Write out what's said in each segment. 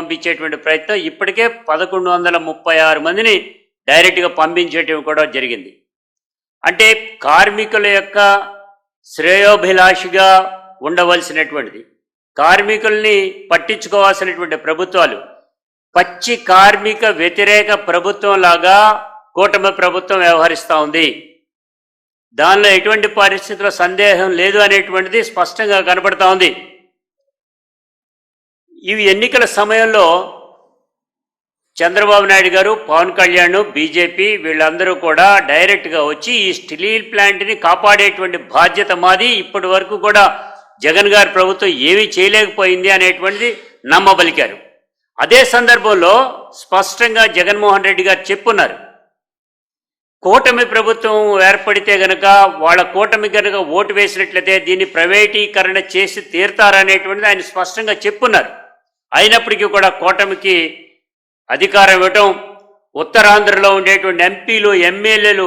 పంపించేటువంటి ప్రయత్నం ఇప్పటికే పదకొండు వందల ముప్పై ఆరు మందిని డైరెక్ట్గా పంపించేటివి కూడా జరిగింది. అంటే కార్మికుల యొక్క శ్రేయోభిలాషిగా ఉండవలసినటువంటిది. కార్మికుల్ని పట్టించుకోవాల్సినటువంటి ప్రభుత్వాలు పచ్చి కార్మిక వ్యతిరేక ప్రభుత్వం లాగా కూటమి ప్రభుత్వం వ్యవహరిస్తూ ఉంది. దానిలో ఎటువంటి పరిస్థితుల్లో సందేహం లేదు అనేటువంటిది స్పష్టంగా కనబడతా ఉంది. ఇవి ఎన్నికల సమయంలో చంద్రబాబు నాయుడు గారు పవన్ కళ్యాణ్ బీజేపీ వీళ్ళందరూ కూడా డైరెక్ట్గా వచ్చి ఈ స్టీల్ ప్లాంట్ని కాపాడేటువంటి బాధ్యత మాది. ఇప్పటి వరకు కూడా జగన్ గారి ప్రభుత్వం ఏమీ చేయలేకపోయింది అనేటువంటిది నమ్మబలికారు. అదే సందర్భంలో స్పష్టంగా జగన్మోహన్ రెడ్డి గారు చెప్పున్నారు. కూటమి ప్రభుత్వం ఏర్పడితే గనక వాళ్ళ కూటమి గనక ఓటు వేసినట్లయితే దీన్ని ప్రైవేటీకరణ చేసి తీరుతారనేటువంటిది ఆయన స్పష్టంగా చెప్పున్నారు. అయినప్పటికీ కూడా కూటమికి అధికారం ఇవ్వటం ఉత్తరాంధ్రలో ఉండేటువంటి ఎంపీలు ఎమ్మెల్యేలు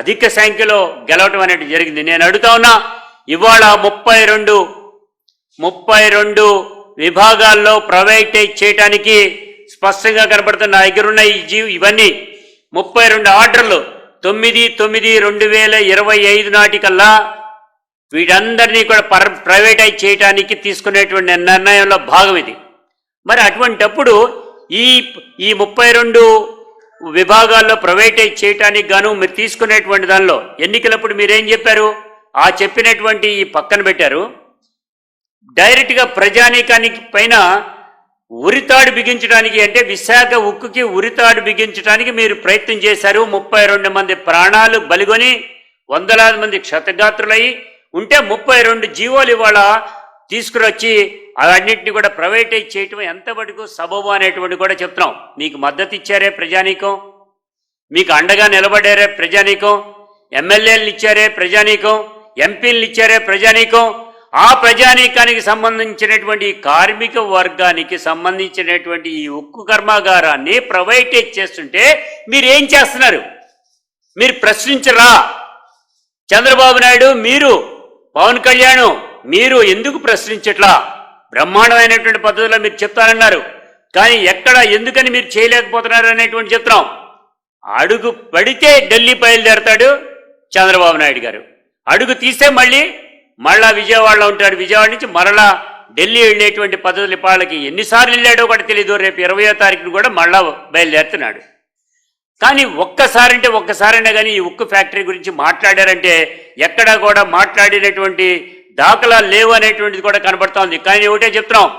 అధిక సంఖ్యలో గెలవటం అనేది జరిగింది. నేను అడుగుతా ఉన్నా ఇవాళ ముప్పై రెండు ముప్పై రెండు విభాగాల్లో ప్రైవేటైజ్ చేయటానికి స్పష్టంగా కనబడుతున్న దగ్గరున్న ఈ జీవి ఇవన్నీ ముప్పై రెండు ఆర్డర్లు తొమ్మిది తొమ్మిది రెండు వేల ఇరవై ఐదు నాటికల్లా వీటందరినీ కూడా పర్ ప్రైవేటైజ్ చేయటానికి తీసుకునేటువంటి నిర్ణయంలో భాగం ఇది. మరి అటువంటప్పుడు ఈ ఈ ముప్పై రెండు విభాగాల్లో ప్రైవేటైజ్ చేయటానికి గాను మీరు తీసుకునేటువంటి దానిలో ఎన్నికలప్పుడు మీరేం చెప్పారు? ఆ చెప్పినటువంటి ఈ పక్కన పెట్టారు. డైరెక్ట్గా ప్రజానీకానికి పైన ఉరితాడు బిగించడానికి అంటే విశాఖ ఉక్కుకి ఉరితాడు బిగించడానికి మీరు ప్రయత్నం చేశారు. ముప్పై రెండు మంది ప్రాణాలు బలిగొని వందలాది మంది క్షతగాత్రులయ్యి ఉంటే ముప్పై రెండు జీవోలు ఇవాళ తీసుకురొచ్చి అవన్నింటినీ కూడా ప్రైవేటైజ్ చేయటం ఎంతవరకు సబబు అనేటువంటి కూడా చెప్తున్నాం. మీకు మద్దతు ఇచ్చారే ప్రజానీకం మీకు అండగా నిలబడారే ప్రజానీకం ఎమ్మెల్యేలు ఇచ్చారే ప్రజానీకం ఎంపీలు ఇచ్చారే ప్రజానీకం. ఆ ప్రజానీకానికి సంబంధించినటువంటి కార్మిక వర్గానికి సంబంధించినటువంటి ఈ ఉక్కు కర్మాగారాన్ని ప్రైవేటైజ్ చేస్తుంటే మీరు ఏం చేస్తున్నారు? మీరు ప్రశ్నించరా? చంద్రబాబు నాయుడు మీరు పవన్ కళ్యాణ్ మీరు ఎందుకు ప్రశ్నించట్లా? బ్రహ్మాండమైనటువంటి పద్ధతిలో మీరు చెప్తానన్నారు. కానీ ఎక్కడ ఎందుకని మీరు చేయలేకపోతున్నారు అనేటువంటి చెప్తున్నాం. అడుగు పడితే ఢిల్లీ బయలుదేరతాడు చంద్రబాబు నాయుడు గారు. అడుగు తీస్తే మళ్ళీ మళ్ళా విజయవాడలో ఉంటాడు. విజయవాడ నుంచి మరలా ఢిల్లీ వెళ్ళేటువంటి పద్ధతులు వాళ్ళకి ఎన్నిసార్లు వెళ్ళాడో కూడా తెలియదు రేపు ఇరవయో తారీఖున కూడా మళ్ళా బయలుదేరుతున్నాడు. కానీ ఒక్కసారి అంటే ఒక్కసారైనా కానీ ఈ ఉక్కు ఫ్యాక్టరీ గురించి మాట్లాడారంటే ఎక్కడా కూడా మాట్లాడినటువంటి దాఖలాలు లేవు అనేటువంటిది కూడా కనబడుతోంది. కానీ ఒకటే చెప్తున్నాం.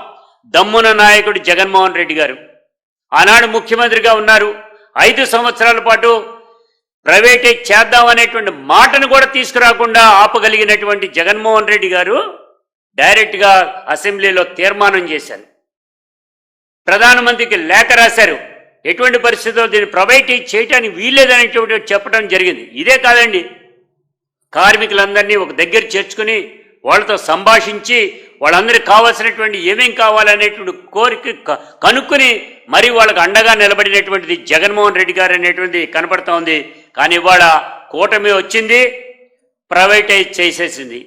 దమ్మున నాయకుడు జగన్మోహన్ రెడ్డి గారు. ఆనాడు ముఖ్యమంత్రిగా ఉన్నారు. ఐదు సంవత్సరాల పాటు ప్రైవేటే చేద్దాం అనేటువంటి మాటను కూడా తీసుకురాకుండా ఆపగలిగినటువంటి జగన్మోహన్ రెడ్డి గారు డైరెక్ట్గా అసెంబ్లీలో తీర్మానం చేశారు. ప్రధానమంత్రికి లేఖ రాశారు. ఎటువంటి పరిస్థితుల్లో దీన్ని ప్రైవేటైజ్ చేయటానికి వీల్లేదనేటువంటి చెప్పడం జరిగింది. ఇదే కాదండి. కార్మికులందరినీ ఒక దగ్గర చేర్చుకుని వాళ్ళతో సంభాషించి వాళ్ళందరికీ కావాల్సినటువంటి ఏమేం కావాలనేటువంటి కోరిక కనుక్కుని కనుక్కొని మరి వాళ్ళకు అండగా నిలబడినటువంటిది జగన్మోహన్ రెడ్డి గారు అనేటువంటిది కనపడతా ఉంది. కానీ ఇవాళ కూటమి వచ్చింది ప్రైవేటైజ్ చేసేసింది.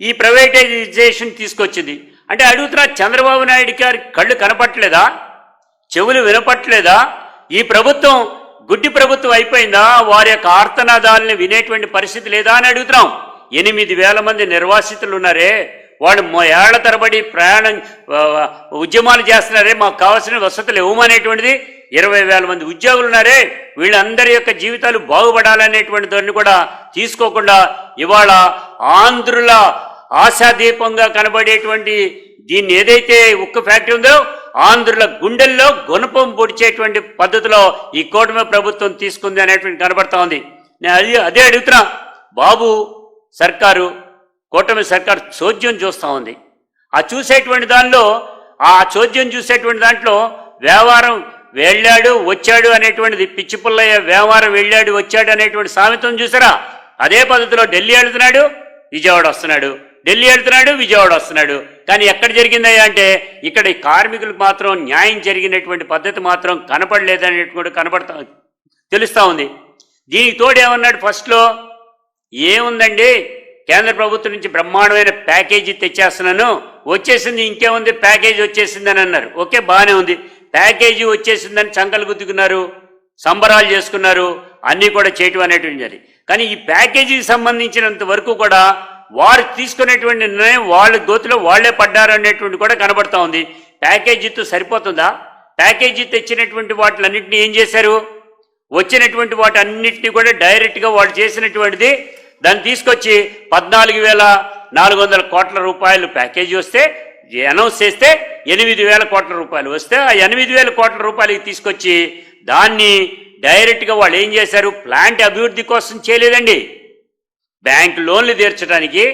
ఈ ప్రైవేటైజేషన్ తీసుకొచ్చింది. అంటే అడుగుతున్నా చంద్రబాబు నాయుడు గారి కళ్ళు కనపట్లేదా చెవులు వినపట్లేదా ఈ ప్రభుత్వం గుడ్డి ప్రభుత్వం అయిపోయిందా? వారి యొక్క ఆర్తనాదాలని వినేటువంటి పరిస్థితి లేదా అని అడుగుతున్నాం. ఎనిమిది వేల మంది నిర్వాసితులు ఉన్నారే. వాళ్ళు ఏళ్ళ తరబడి ప్రయాణం ఉద్యమాలు చేస్తున్నారే. మాకు కావాల్సిన వసతులు ఇవ్వమనేటువంటిది ఇరవై వేల మంది ఉద్యోగులు ఉన్నారే. వీళ్ళందరి యొక్క జీవితాలు బాగుపడాలనేటువంటి దాన్ని కూడా తీసుకోకుండా ఇవాళ ఆంధ్రుల ఆశాదీపంగా కనబడేటువంటి దీన్ని ఏదైతే ఉక్కు ఫ్యాక్టరీ ఉందో ఆంధ్రుల గుండెల్లో గుణపం పొడిచేటువంటి పద్ధతిలో ఈ కూటమి ప్రభుత్వం తీసుకుంది అనేటువంటి కనబడతా ఉంది. నేను అది అదే అడుగుతున్నా. బాబు సర్కారు కూటమి సర్కారు చోద్యం చూస్తూ ఉంది. ఆ చూసేటువంటి దానిలో ఆ చోద్యం చూసేటువంటి దాంట్లో వ్యవహారం వెళ్ళాడు వచ్చాడు అనేటువంటిది పిచ్చి పుల్లయ్య వ్యవహారం వెళ్ళాడు వచ్చాడు అనేటువంటి సామెతం చూసారా? అదే పద్ధతిలో ఢిల్లీ వెళ్తున్నాడు విజయవాడ వస్తున్నాడు. ఢిల్లీ వెళ్తున్నాడు విజయవాడ వస్తున్నాడు. కానీ ఎక్కడ జరిగిందయ్యా అంటే ఇక్కడ ఈ కార్మికులకు మాత్రం న్యాయం జరిగినటువంటి పద్ధతి మాత్రం కనపడలేదనేటువంటి కనపడతా తెలుస్తూ ఉంది. దీనికి తోడు ఏమన్నాడు ఫస్ట్లో? ఏముందండి? కేంద్ర ప్రభుత్వం నుంచి బ్రహ్మాండమైన ప్యాకేజీ తెచ్చేస్తున్నాను. వచ్చేసింది ఇంకేముంది? ప్యాకేజీ వచ్చేసింది అని అన్నారు. ఓకే బాగానే ఉంది. ప్యాకేజీ వచ్చేసిందని చంకలు గుద్దుకున్నారు సంబరాలు చేసుకున్నారు అన్నీ కూడా చేయటం అనేటువంటి కానీ ఈ ప్యాకేజీకి సంబంధించినంత వరకు కూడా వారు తీసుకునేటువంటి నిర్ణయం వాళ్ళ గోతిలో వాళ్ళే పడ్డారు అనేటువంటి కూడా కనబడతా ఉంది. ప్యాకేజీతో సరిపోతుందా? ప్యాకేజీ తెచ్చినటువంటి వాటిలన్నింటినీ ఏం చేశారు? వచ్చినటువంటి వాటి అన్నింటినీ కూడా డైరెక్ట్గా వాళ్ళు చేసినటువంటిది దాన్ని తీసుకొచ్చి పద్నాలుగు వేల నాలుగు వందల కోట్ల రూపాయలు ప్యాకేజీ వస్తే అనౌన్స్ చేస్తే ఎనిమిది వేల కోట్ల రూపాయలు. వస్తే ఆ ఎనిమిది వేల కోట్ల రూపాయలకి తీసుకొచ్చి దాన్ని డైరెక్ట్గా వాళ్ళు ఏం చేశారు? ప్లాంట్ అభివృద్ధి కోసం చేయలేదండి. బ్యాంక్ లోన్లు తీర్చడానికి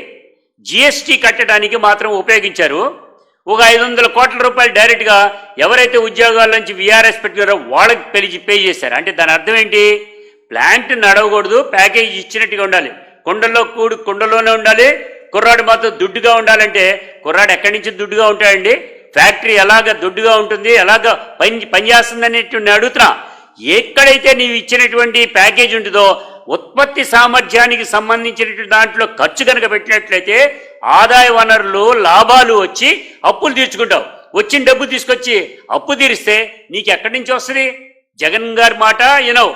జిఎస్టీ కట్టడానికి మాత్రం ఉపయోగించారు. ఒక ఐదు వందల కోట్ల రూపాయలు డైరెక్ట్గా ఎవరైతే ఉద్యోగాల నుంచి విఆర్ఎస్ పెట్టినారో వాళ్ళకి పెరిగి పే చేశారు. అంటే దాని అర్థం ఏంటి? ప్లాంట్ నడవకూడదు ప్యాకేజ్ ఇచ్చినట్టుగా ఉండాలి. కుండలో కూడు కుండలోనే ఉండాలి. కుర్రాడు మాత్రం దుడ్డుగా ఉండాలంటే కుర్రాడు ఎక్కడి నుంచి దుడ్డుగా ఉంటాడండి? ఫ్యాక్టరీ ఎలాగ దుడ్డుగా ఉంటుంది? ఎలాగ పని పనిచేస్తుంది అనేటువంటి అడుగుతున్నా. ఎక్కడైతే నీవు ఇచ్చినటువంటి ప్యాకేజ్ ఉంటుందో ఉత్పత్తి సామర్థ్యానికి సంబంధించినటువంటి దాంట్లో ఖర్చు కనుక పెట్టినట్లయితే ఆదాయ వనరులు లాభాలు వచ్చి అప్పులు తీర్చుకుంటావు. వచ్చిన డబ్బు తీసుకొచ్చి అప్పు తీరిస్తే నీకు ఎక్కడి నుంచి వస్తుంది? జగన్ గారి మాట వినవు.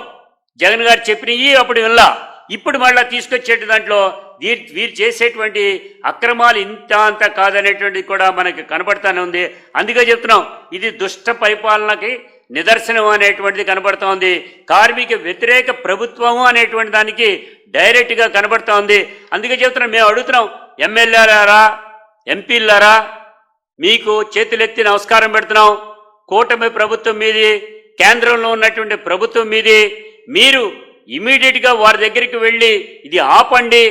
జగన్ గారు చెప్పినవి అప్పుడు వినలా. ఇప్పుడు మళ్ళీ తీసుకొచ్చే దాంట్లో వీరు వీరు చేసేటువంటి అక్రమాలు ఇంత అంత కాదనేటువంటిది కూడా మనకి కనబడతానే ఉంది. అందుకే చెప్తున్నాం ఇది దుష్ట పరిపాలనకి నిదర్శనం అనేటువంటిది కనబడతా ఉంది. కార్మిక వ్యతిరేక ప్రభుత్వము అనేటువంటి దానికి డైరెక్ట్గా కనబడతా ఉంది. అందుకే చెప్తున్నాం మేము అడుగుతున్నాం ఎమ్మెల్యేలారా ఎంపీలారా మీకు చేతులెత్తి నమస్కారం పెడుతున్నాం. కూటమి ప్రభుత్వం మీది కేంద్రంలో ఉన్నటువంటి ప్రభుత్వం మీది మీరు ఇమీడియట్గా వారి దగ్గరికి వెళ్ళి ఇది ఆపండి.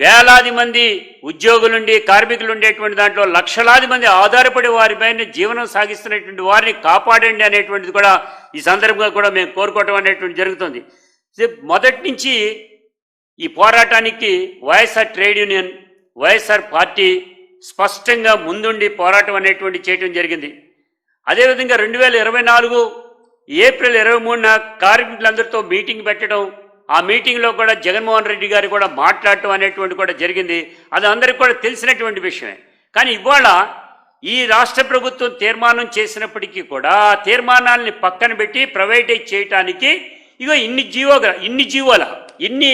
వేలాది మంది ఉద్యోగులుండి కార్మికులు ఉండేటువంటి దాంట్లో లక్షలాది మంది ఆధారపడి వారిపైన జీవనం సాగిస్తున్నటువంటి వారిని కాపాడండి అనేటువంటిది కూడా ఈ సందర్భంగా కూడా మేము కోరుకోవటం అనేటువంటి జరుగుతుంది. మొదటి నుంచి ఈ పోరాటానికి YSR trade union YSR party స్పష్టంగా ముందుండి పోరాటం అనేటువంటి చేయటం జరిగింది. అదేవిధంగా రెండు వేల ఇరవై నాలుగు ఏప్రిల్ ఇరవై మూడున కార్మికులందరితో మీటింగ్ పెట్టడం ఆ మీటింగ్లో కూడా జగన్మోహన్ రెడ్డి గారు కూడా మాట్లాడటం అనేటువంటి కూడా జరిగింది. అది అందరికీ కూడా తెలిసినటువంటి విషయమే. కానీ ఇవాళ ఈ రాష్ట్ర ప్రభుత్వం తీర్మానం చేసినప్పటికీ కూడా ఆ తీర్మానాల్ని పక్కన పెట్టి ప్రైవేటైజ్ చేయటానికి ఇగో ఇన్ని జీవో ఇన్ని జీవోల ఇన్ని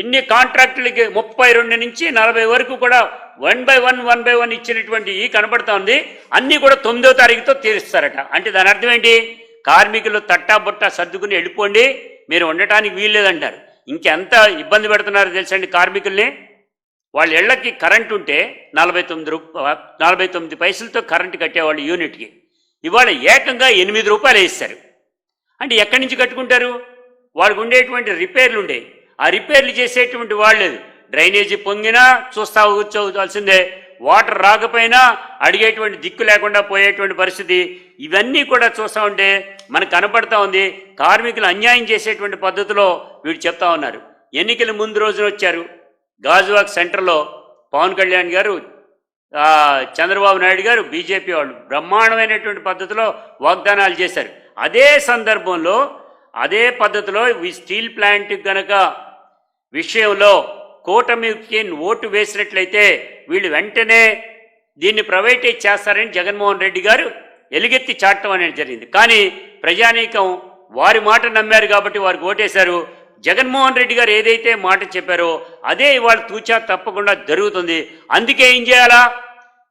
ఇన్ని కాంట్రాక్టులకి ముప్పై రెండు నుంచి నలభై వరకు కూడా one by one one by one ఇచ్చినటువంటి ఈ కనబడుతోంది అన్నీ కూడా తొమ్మిదో తారీఖుతో తీరుస్తారట. అంటే దాని అర్థం ఏంటి? కార్మికులు తట్టా బుట్ట సర్దుకుని వెళ్ళిపోండి మీరు ఉండటానికి వీల్లేదంటారు. ఇంకెంత ఇబ్బంది పెడుతున్నారు తెలుసండి కార్మికుల్ని? వాళ్ళ ఇళ్ళకి కరెంట్ ఉంటే నలభై తొమ్మిది రూప నలభై తొమ్మిది పైసలతో కరెంట్ కట్టేవాళ్ళు యూనిట్కి. ఇవాళ ఏకంగా ఎనిమిది రూపాయలు వేస్తారు. అంటే ఎక్కడి నుంచి కట్టుకుంటారు? వాళ్ళకు ఉండేటువంటి రిపేర్లు ఉండేవి ఆ రిపేర్లు చేసేటువంటి వాళ్ళు డ్రైనేజీ పొంగినా చూస్తా కూర్చోవలసిందే. వాటర్ రాకపోయినా అడిగేటువంటి దిక్కు లేకుండా పోయేటువంటి పరిస్థితి. ఇవన్నీ కూడా చూస్తూ ఉంటే మనకు కనపడతా ఉంది. కార్మికులు అన్యాయం చేసేటువంటి పద్ధతిలో వీడు చెప్తా ఉన్నారు. ఎన్నికల ముందు రోజున వచ్చారు. గాజువాక్ సెంటర్లో పవన్ కళ్యాణ్ గారు చంద్రబాబు నాయుడు గారు బీజేపీ వాళ్ళు బ్రహ్మాండమైనటువంటి పద్ధతిలో వాగ్దానాలు చేశారు. అదే సందర్భంలో అదే పద్ధతిలో ఈ స్టీల్ ప్లాంట్ కనుక విషయంలో కూటమికి ఓటు వేసినట్లయితే వీళ్ళు వెంటనే దీన్ని ప్రైవేటైజ్ చేస్తారని జగన్మోహన్ రెడ్డి గారు ఎలుగెత్తి చాటం అనేది జరిగింది. కానీ ప్రజానీకం వారి మాట నమ్మారు కాబట్టి వారికి ఓటేశారు. జగన్మోహన్ రెడ్డి గారు ఏదైతే మాట చెప్పారో అదే ఇవాళ తూచా తప్పకుండా జరుగుతుంది. అందుకే ఏం చేయాలా?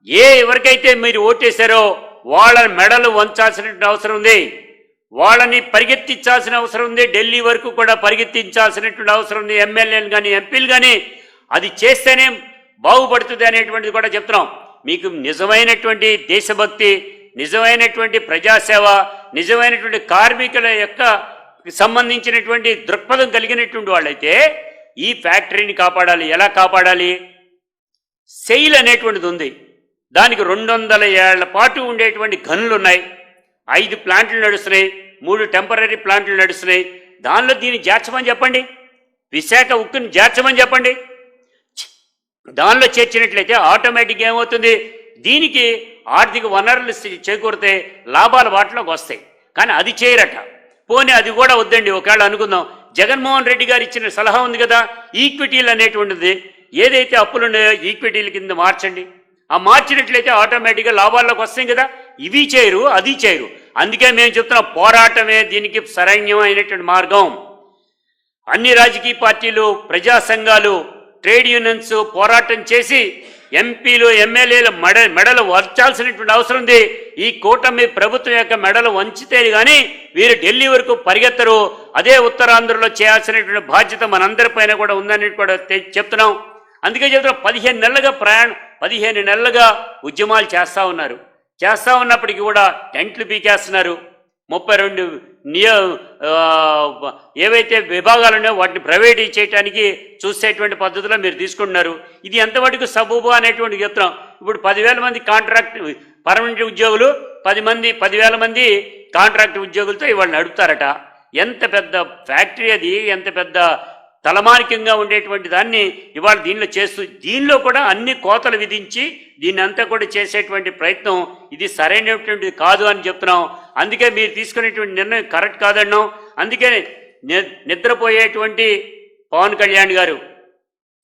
ఏ ఎవరికైతే మీరు ఓటేశారో వాళ్ళ మెడలు వంచాల్సిన అవసరం ఉంది. వాళ్ళని పరిగెత్తించాల్సిన అవసరం ఉంది. ఢిల్లీ వరకు కూడా పరిగెత్తించాల్సినటువంటి అవసరం ఉంది. ఎమ్మెల్యేలు కానీ ఎంపీలు కానీ అది చేస్తేనే బాగుపడుతుంది అనేటువంటిది కూడా చెప్తున్నాం. మీకు నిజమైనటువంటి దేశభక్తి నిజమైనటువంటి ప్రజాసేవ నిజమైనటువంటి కార్మికుల యొక్క సంబంధించినటువంటి దృక్పథం కలిగినటువంటి వాళ్ళైతే ఈ ఫ్యాక్టరీని కాపాడాలి. ఎలా కాపాడాలి? సెయిల్ అనేటువంటిది ఉంది. దానికి రెండు వందల ఏళ్ళ పాటు ఉండేటువంటి గనులు ఉన్నాయి. ఐదు ప్లాంట్లు నడుస్తున్నాయి. మూడు టెంపరీ ప్లాంట్లు నడుస్తున్నాయి. దానిలో దీన్ని చేర్చమని చెప్పండి. విశాఖ ఉక్కుని చేర్చమని చెప్పండి. దానిలో చేర్చినట్లయితే ఆటోమేటిక్గా ఏమవుతుంది? దీనికి ఆర్థిక వనరులు చేకూరితే లాభాలు వాటిలోకి వస్తాయి. కానీ అది చేయరట. పోనీ అది కూడా వద్దండి. ఒకవేళ అనుకుందాం. జగన్మోహన్ రెడ్డి గారు ఇచ్చిన సలహా ఉంది కదా. ఈక్విటీలు అనేటువంటిది. ఏదైతే అప్పులు ఉన్నాయో ఈక్విటీల కింద మార్చండి. ఆ మార్చినట్లయితే ఆటోమేటిక్గా లాభాల్లోకి వస్తాయి కదా. ఇవి చేయరు అది చేయరు. అందుకే మేము చెప్తున్నాం పోరాటమే దీనికి సరైన్యమైనటువంటి మార్గం. అన్ని రాజకీయ పార్టీలు ప్రజా సంఘాలు ట్రేడ్ యూనియన్స్ పోరాటం చేసి ఎంపీలు ఎమ్మెల్యేల మెడ మెడలు వంచాల్సినటువంటి అవసరం ఉంది. ఈ కూటమి ప్రభుత్వం యొక్క మెడలు వంచితే కానీ వీరు ఢిల్లీ వరకు పరిగెత్తరు. అదే ఉత్తరాంధ్రలో చేయాల్సినటువంటి బాధ్యత మనందరిపైన కూడా ఉందని కూడా చెప్తున్నాం. అందుకే చెప్తున్నాం పదిహేను నెలలుగా ప్రయాణం పదిహేను నెలలుగా ఉద్యమాలు చేస్తూ ఉన్నారు. చేస్తూ ఉన్నప్పటికీ కూడా టెంట్లు పీకేస్తున్నారు. ముప్పై రెండు నియో ఏవైతే విభాగాలు ఉన్నాయో వాటిని ప్రైవేట్ చేయడానికి చూసేటువంటి పద్ధతిలో మీరు తీసుకుంటున్నారు. ఇది ఎంతవరకు సబూబు అనేటువంటి చెప్తున్నాం ఇప్పుడు పదివేల మంది కాంట్రాక్ట్ పర్మనెంట్ ఉద్యోగులు పది మంది పదివేల మంది కాంట్రాక్ట్ ఉద్యోగులతో ఇవాళ నడుపుతారట. ఎంత పెద్ద ఫ్యాక్టరీ అది ఎంత పెద్ద తలమానికంగా ఉండేటువంటి దాన్ని ఇవాళ దీనిలో చేస్తూ దీనిలో కూడా అన్ని కోతలు విధించి దీన్ని అంతా కూడా చేసేటువంటి ప్రయత్నం ఇది సరైనటువంటిది కాదు అని చెప్తున్నాం. అందుకే మీరు తీసుకునేటువంటి నిర్ణయం కరెక్ట్ కాదన్నాం అందుకే ని- నిద్రపోయేటువంటి పవన్ కళ్యాణ్ గారు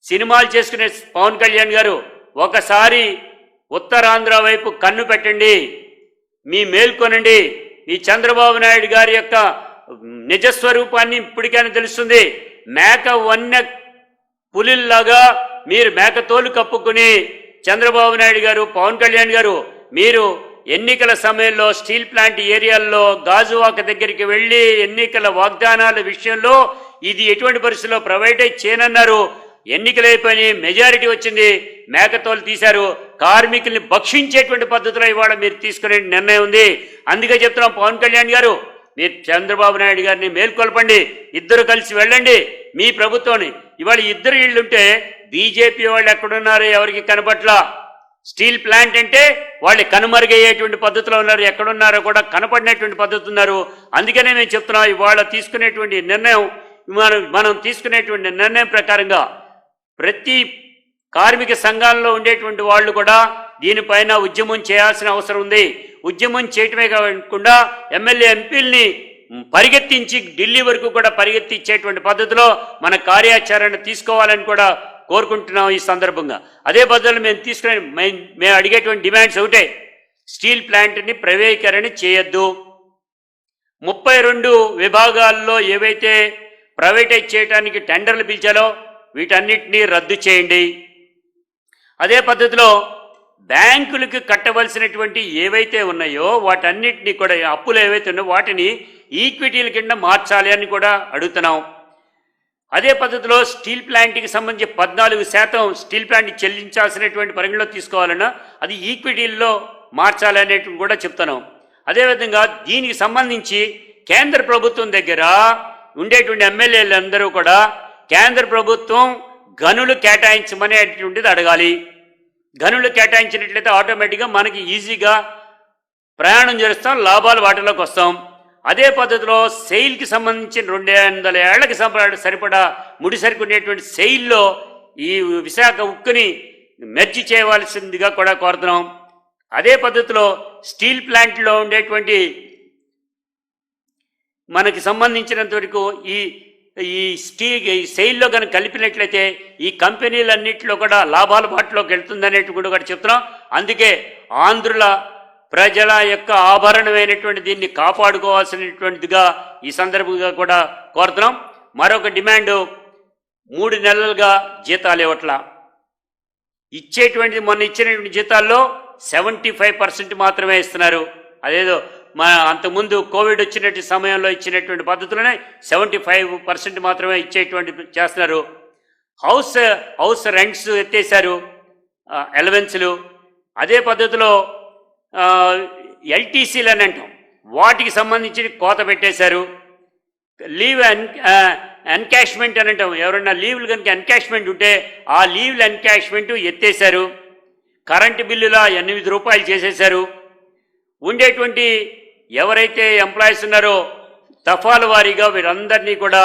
సినిమాలు చేసుకునే పవన్ కళ్యాణ్ గారు ఒకసారి ఉత్తరాంధ్ర వైపు కన్ను పెట్టండి మీ మేల్కొనండి ఈ చంద్రబాబు నాయుడు గారి యొక్క నిజస్వరూపాన్ని ఇప్పటికైనా తెలుస్తుంది. మేక వన్య పులిల్లాగా మీరు మేక తోలు కప్పుకుని చంద్రబాబు నాయుడు గారు పవన్ కళ్యాణ్ గారు మీరు ఎన్నికల సమయంలో స్టీల్ ప్లాంట్ ఏరియాల్లో గాజువాక దగ్గరికి వెళ్ళి ఎన్నికల వాగ్దానాల విషయంలో ఇది ఎటువంటి పరిస్థితుల్లో ప్రైవేటైజ్ చేయనన్నారు. ఎన్నికలైపోయి మెజారిటీ వచ్చింది. మేకతోలు తీశారు. కార్మికుల్ని భక్షించేటువంటి పద్ధతిలో ఇవాళ మీరు తీసుకునే నిర్ణయం ఉంది. అందుకే చెప్తున్నాం పవన్ కళ్యాణ్ గారు మీరు చంద్రబాబు నాయుడు గారిని మేల్కొల్పండి ఇద్దరు కలిసి వెళ్ళండి మీ ప్రభుత్వాన్ని. ఇవాళ ఇద్దరు ఇళ్ళుంటే బీజేపీ వాళ్ళు ఎక్కడున్నారో ఎవరికి కనపట్లా? స్టీల్ ప్లాంట్ అంటే వాళ్ళు కనుమరుగయ్యేటువంటి పద్ధతిలో ఉన్నారు ఎక్కడున్నారో కూడా కనపడినటువంటి పద్ధతి ఉన్నారు. అందుకనే నేను చెప్తున్నా ఇవాళ తీసుకునేటువంటి నిర్ణయం మనం మనం తీసుకునేటువంటి నిర్ణయం ప్రకారంగా ప్రతి కార్మిక సంఘాల్లో ఉండేటువంటి వాళ్ళు కూడా దీనిపైన ఉద్యమం చేయాల్సిన అవసరం ఉంది. ఉద్యమం చేయటమే కాకుండా ఎమ్మెల్యే ఎంపీల్ని పరిగెత్తించి ఢిల్లీ వరకు కూడా పరిగెత్తించేటువంటి పద్ధతిలో మన కార్యాచరణ తీసుకోవాలని కూడా కోరుకుంటున్నాం ఈ సందర్భంగా. అదే పద్ధతిలో మేము తీసుకునే మేము మేము అడిగేటువంటి డిమాండ్స్ ఒకటే. స్టీల్ ప్లాంట్ని ప్రైవేటీకరణ చేయొద్దు. ముప్పై రెండు విభాగాల్లో ఏవైతే ప్రైవేటైజ్ చేయడానికి టెండర్లు పిలిచాలో వీటన్నిటినీ రద్దు చేయండి. అదే పద్ధతిలో బ్యాంకులకు కట్టవలసినటువంటి ఏవైతే ఉన్నాయో వాటన్నిటినీ కూడా అప్పులు ఏవైతే ఉన్నాయో వాటిని ఈక్విటీల కింద మార్చాలి అని కూడా అడుగుతున్నాం. అదే పద్ధతిలో స్టీల్ ప్లాంట్కి సంబంధించి పద్నాలుగు శాతం స్టీల్ ప్లాంట్ చెల్లించాల్సినటువంటి పరిగణలో తీసుకోవాలన్నా అది ఈక్విటీల్లో మార్చాలి అనేటువంటి కూడా చెప్తున్నాం. అదేవిధంగా దీనికి సంబంధించి కేంద్ర ప్రభుత్వం దగ్గర ఉండేటువంటి ఎమ్మెల్యేలందరూ కూడా కేంద్ర ప్రభుత్వం గనులు కేటాయించమనేటువంటిది అడగాలి. గనులు కేటాయించినట్లయితే ఆటోమేటిక్గా మనకి ఈజీగా ప్రయాణం చేస్తాం లాభాలు వాటిలోకి వస్తాం. అదే పద్ధతిలో సెయిల్కి సంబంధించిన రెండు వందల ఏళ్ళకి సరిపడా ముడిసరికి ఉండేటువంటి సెయిల్లో ఈ విశాఖ ఉక్కుని మెర్చి చేయవలసిందిగా కూడా కోరుతున్నాం. అదే పద్ధతిలో స్టీల్ ప్లాంట్లో ఉండేటువంటి మనకి సంబంధించినంత వరకు ఈ ఈ స్టీ ఈ సెయిల్లో కనుక కలిపినట్లయితే ఈ కంపెనీలన్నింటిలో కూడా లాభాల బాటలోకి వెళ్తుందనేది కూడా కూడా చెప్తున్నాం. అందుకే ఆంధ్రుల ప్రజల యొక్క ఆభరణమైనటువంటి దీన్ని కాపాడుకోవాల్సినటువంటిదిగా ఈ సందర్భంగా కూడా కోరుతున్నాం. మరొక డిమాండు మూడు నెలలుగా జీతాలు ఇవ్వట్ల. ఇచ్చేటువంటి మొన్న ఇచ్చినటువంటి జీతాల్లో సెవెంటీ ఫైవ్ పర్సెంట్ మాత్రమే ఇస్తున్నారు. అదేదో మన అంతకుముందు కోవిడ్ వచ్చినటువంటి సమయంలో ఇచ్చినటువంటి పద్ధతులనే సెవెంటీ ఫైవ్ పర్సెంట్ మాత్రమే ఇచ్చేటువంటి చేస్తున్నారు. హౌస్ హౌస్ రెంట్స్ ఎత్తేసారు ఎలవెన్స్లు అదే పద్ధతిలో ఎల్టీసీలు అని అంటాం. వాటికి సంబంధించి కోత పెట్టేశారు. లీవ్ ఎన్ ఎన్కాష్మెంట్ అని అంటాం. ఎవరన్నా లీవ్లు కనుక ఎన్కాష్మెంట్ ఉంటే ఆ లీవ్లు ఎన్కాష్మెంట్ ఎత్తేశారు. కరెంటు బిల్లుల ఎనిమిది రూపాయలు చేసేశారు. ఉండేటువంటి ఎవరైతే ఎంప్లాయీస్ ఉన్నారో తఫాల వారీగా వీరందరినీ కూడా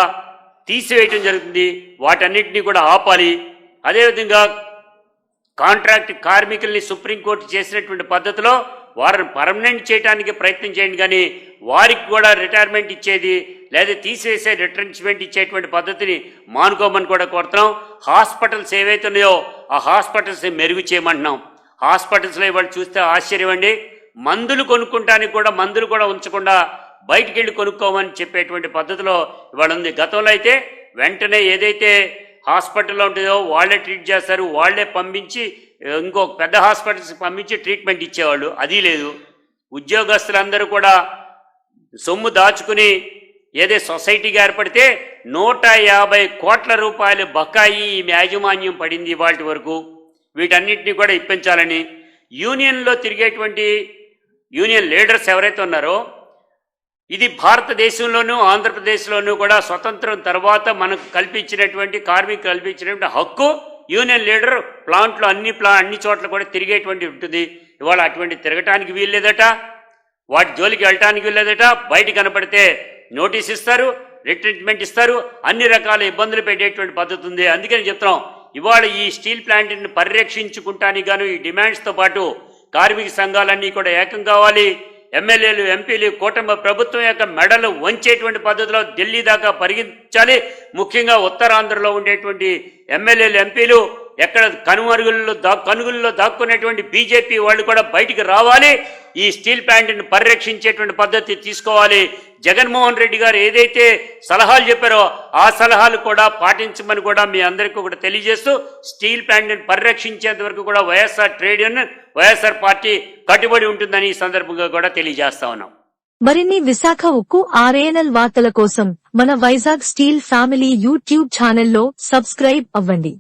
తీసివేయటం జరుగుతుంది. వాటన్నిటినీ కూడా ఆపాలి. అదేవిధంగా కాంట్రాక్ట్ కార్మికుల్ని సుప్రీంకోర్టు చేసినటువంటి పద్ధతిలో వారిని పర్మనెంట్ చేయడానికి ప్రయత్నం చేయండి. కానీ వారికి కూడా రిటైర్మెంట్ ఇచ్చేది లేదా తీసేసే రిటర్న్స్మెంట్ ఇచ్చేటువంటి పద్ధతిని మానుకోమని కూడా కోరుతున్నాం. హాస్పిటల్స్ ఏవైతే ఉన్నాయో ఆ హాస్పిటల్స్ని మెరుగు చేయమంటున్నాం. హాస్పిటల్స్లో ఇవాళ చూస్తే ఆశ్చర్యం అండి. మందులు కొనుక్కుంటానికి కూడా మందులు కూడా ఉంచకుండా బయటికి వెళ్ళి కొనుక్కోమని చెప్పేటువంటి పద్ధతిలో ఇవాళ ఉంది. గతంలో అయితే వెంటనే ఏదైతే హాస్పిటల్లో ఉంటుందో వాళ్ళే ట్రీట్ చేస్తారు వాళ్ళే పంపించి ఇంకో పెద్ద హాస్పిటల్స్కి పంపించి ట్రీట్మెంట్ ఇచ్చేవాళ్ళు. అది లేదు. ఉద్యోగస్తులందరూ కూడా సొమ్ము దాచుకుని ఏదే సొసైటీగా ఏర్పడితే నూట యాభై కోట్ల రూపాయల బకాయి ఈ యాజమాన్యం పడింది వాటి వరకు. వీటన్నిటిని కూడా ఇప్పించాలని. యూనియన్లో తిరిగేటువంటి యూనియన్ లీడర్స్ ఎవరైతే ఉన్నారో ఇది భారతదేశంలోనూ ఆంధ్రప్రదేశ్లోనూ కూడా స్వతంత్రం తర్వాత మనకు కల్పించినటువంటి కార్మికులు కల్పించినటువంటి హక్కు యూనియన్ లీడర్ ప్లాంట్లో అన్ని ప్లా అన్ని చోట్ల కూడా తిరిగేటువంటి ఉంటుంది. ఇవాళ అటువంటి తిరగటానికి వీల్లేదట వాటి జోలికి వెళ్ళటానికి వీల్లేదట బయట కనపడితే నోటీస్ ఇస్తారు రిట్రీట్మెంట్ ఇస్తారు అన్ని రకాల ఇబ్బందులు పెట్టేటువంటి పద్ధతి ఉంది. అందుకని చెప్తున్నాం ఇవాళ ఈ స్టీల్ ప్లాంట్ని పరిరక్షించుకుంటానికి గాను ఈ డిమాండ్స్తో పాటు కార్మిక సంఘాలన్నీ కూడా ఏకం కావాలి. ఎమ్మెల్యేలు ఎంపీలు కూటమి ప్రభుత్వం యొక్క మెడలు వంచేటువంటి పద్ధతిలో ఢిల్లీ దాకా పరిగించాలి ముఖ్యంగా ఉత్తరాంధ్రలో ఉండేటువంటి ఎమ్మెల్యేలు ఎంపీలు ఎక్కడ కనుమరుగుల్లో దా కనుగుల్లో దాక్కునేటువంటి బీజేపీ వాళ్ళు కూడా బయటికి రావాలి. ఈ స్టీల్ ప్లాంట్ని పరిరక్షించేటువంటి పద్ధతి తీసుకోవాలి. జగన్మోహన్ రెడ్డి గారు ఏదైతే సలహాలు చెప్పారో ఆ సలహాలు కూడా పాటించమని కూడా మీ అందరికీ కూడా తెలియజేస్తూ స్టీల్ ప్లాంట్ని పరిరక్షించేంత వరకు కూడా YSR trade union YSR party కట్టుబడి ఉంటుందని ఈ సందర్భంగా కూడా తెలియజేస్తా ఉన్నాం. మరిన్ని విశాఖ ఉక్కు ఆర్ఏఎన్ఎల్ వార్తల కోసం మన వైజాగ్ స్టీల్ ఫ్యామిలీ యూట్యూబ్ ఛానల్లో సబ్స్క్రైబ్ అవ్వండి.